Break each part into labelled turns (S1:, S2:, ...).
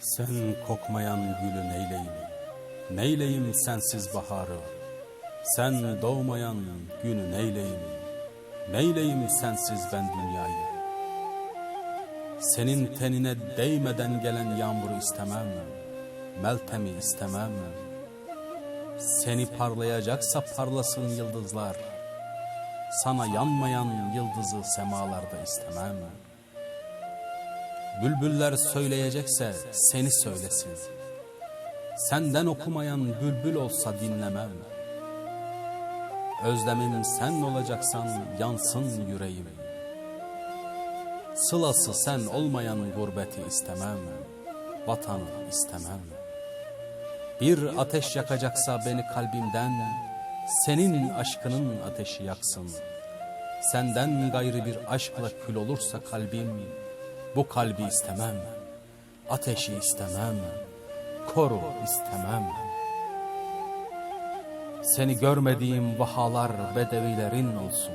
S1: Sen kokmayan gülü neyleyim, neyleyim sensiz baharı. Sen doğmayan günü neyleyim, neyleyim sensiz ben dünyayı. Senin tenine değmeden gelen yağmuru istemem, meltemi istemem. Seni parlayacaksa parlasın yıldızlar, sana yanmayan yıldızı semalarda istemem. Bülbüller söyleyecekse seni söylesin. Senden okumayan bülbül olsa dinlemem. Özlemim sen olacaksan yansın yüreğim. Sılası sen olmayan gurbeti istemem. Vatanı istemem. Bir ateş yakacaksa beni kalbimden, senin aşkının ateşi yaksın. Senden gayrı bir aşkla kül olursa kalbim, bu kalbi istemem, ateşi istemem, koru istemem. Seni görmediğim vahalar bedevilerin olsun.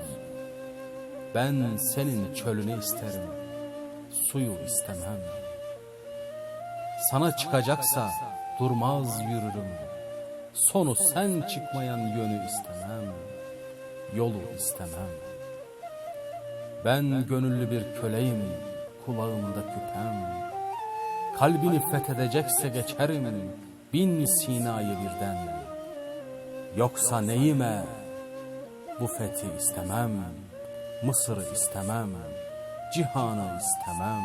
S1: Ben senin çölünü isterim, suyu istemem. Sana çıkacaksa durmaz yürürüm. Sonu sen çıkmayan yönü istemem, yolu istemem. Ben gönüllü bir köleyim, kulağımda küpem. Kalbini fethedecekse geçerim bin sinayı birden. Yoksa neyime bu fethi istemem, Mısır'ı istemem, cihanı istemem.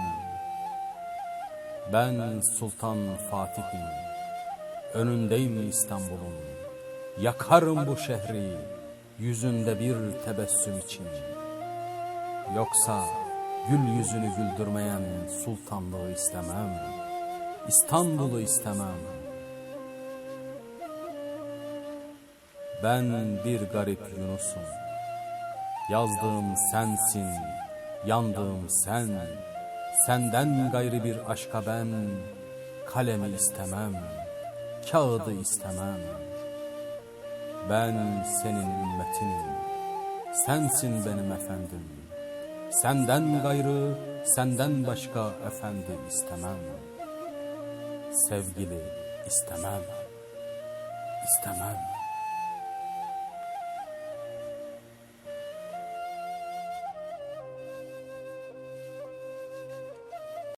S1: Ben Sultan Fatih'im, önündeyim İstanbul'un. Yakarım bu şehri, yüzünde bir tebessüm için. Yoksa gül yüzünü güldürmeyen sultanlığı istemem. İstanbul'u istemem. Ben bir garip Yunus'um. Yazdığım sensin, yandığım sen. Senden gayrı bir aşka ben kalemi istemem, kağıdı istemem. Ben senin ümmetinim, sensin benim efendim. Senden gayrı, senden başka efendi istemem. Sevgili istemem, istemem.